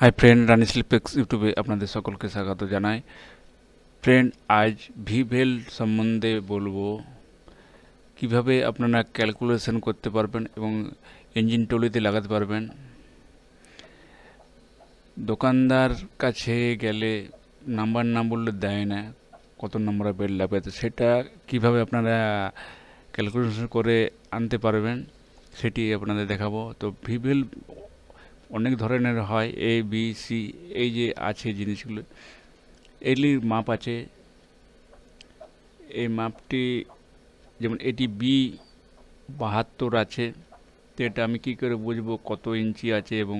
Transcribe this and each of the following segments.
Hi friend রানি স্লিপেক্স ইউটিউবে আপনাদের সকলকে স্বাগত জানাই। ফ্রেন্ড আজ ভিভেল সম্বন্ধে বলব, কীভাবে আপনারা ক্যালকুলেশন করতে পারবেন এবং ইঞ্জিন টলিতে লাগাতে পারবেন। দোকানদার কাছে গেলে নাম্বার না বললে দেয় না, কত নম্বর বেল লাগবে, তো সেটা কীভাবে আপনারা ক্যালকুলেশন করে আনতে পারবেন, সেটি আপনাদের দেখাবো। তো ভিভেল অনেক ধরনের হয় এ বি সি এই যে আছে জিনিসগুলো। এগুলির মাপ আছে। এই মাপটি, যেমন এটি বি বাহাত্তর আছে, তো এটা আমি কী করে বুঝব কত ইঞ্চি আছে এবং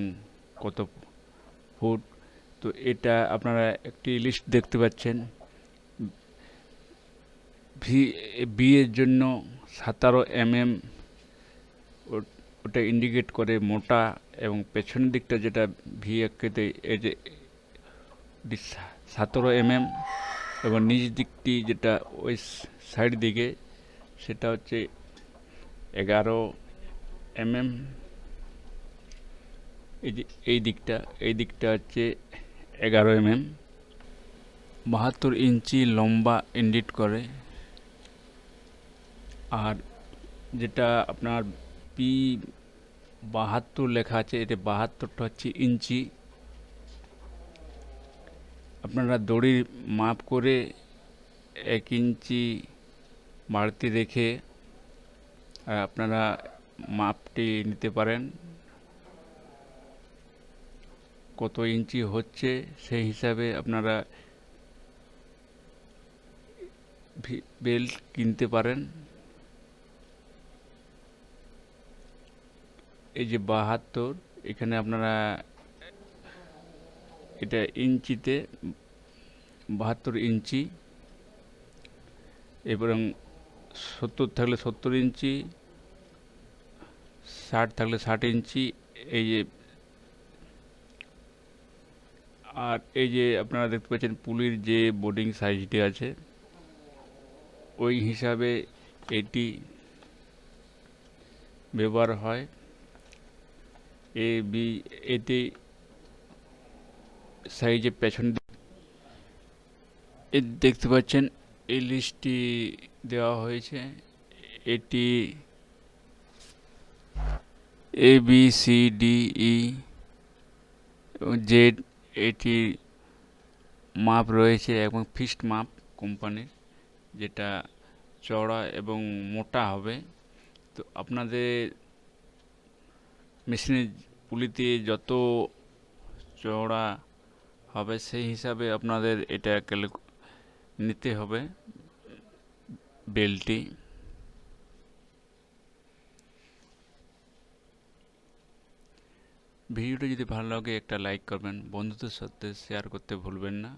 কত ফুট? তো এটা আপনারা একটি লিস্ট দেখতে পাচ্ছেন। ভি বিয়ের জন্য সাতারো এম এম ওটা ইন্ডিকেট করে মোটা এবং পেছনের দিকটা যেটা ভি আকৃতি এই যে সতেরো এম এম এবং নিচ দিকটি যেটা ওই সাইড দিকে, সেটা হচ্ছে এগারো এম এম এই যে এই দিকটা এই দিকটা হচ্ছে এগারো এম এম বাহাত্তর ইঞ্চি লম্বা ইন্ডিট করে। আর যেটা আপনার পি বাহাত্তর লেখা আছে, এতে বাহাত্তরটা হচ্ছে ইঞ্চি। আপনারা দড়ির মাপ করে এক ইঞ্চি বাড়তি রেখে আপনারা মাপটি নিতে পারেন। কত ইঞ্চি হচ্ছে সেই হিসাবে আপনারা বেল্ট কিনতে পারেন। এই যে বাহাত্তর, এখানে আপনারা এটা ইঞ্চিতে বাহাত্তর ইঞ্চি, এবং সত্তর থাকলে সত্তর ইঞ্চি, ষাট থাকলে ষাট ইঞ্চি, এই যে আর এই যে আপনারা দেখতে পাচ্ছেন পুলির যে বোর্ডিং সাইজটি আছে, ওই হিসাবে এটি ব্যবহার হয়। এ বি এতে সাইজে পেছন দেখতে পাচ্ছেন, এই লিস্টটি দেওয়া হয়েছে। এটি A B C D E Z এটি মাপ রয়েছে এবং ফিক্সড মাপ কোম্পানির যেটা চড়া এবং মোটা হবে। তো আপনাদের মেশিনের পুলিতে যত চওড়া হবে সেই হিসাবে আপনাদের এটা নিতে হবে বেলটি। ভিডিওটা যদি ভালো লাগে একটা লাইক করবেন, বন্ধুদের সাথে শেয়ার করতে ভুলবেন না।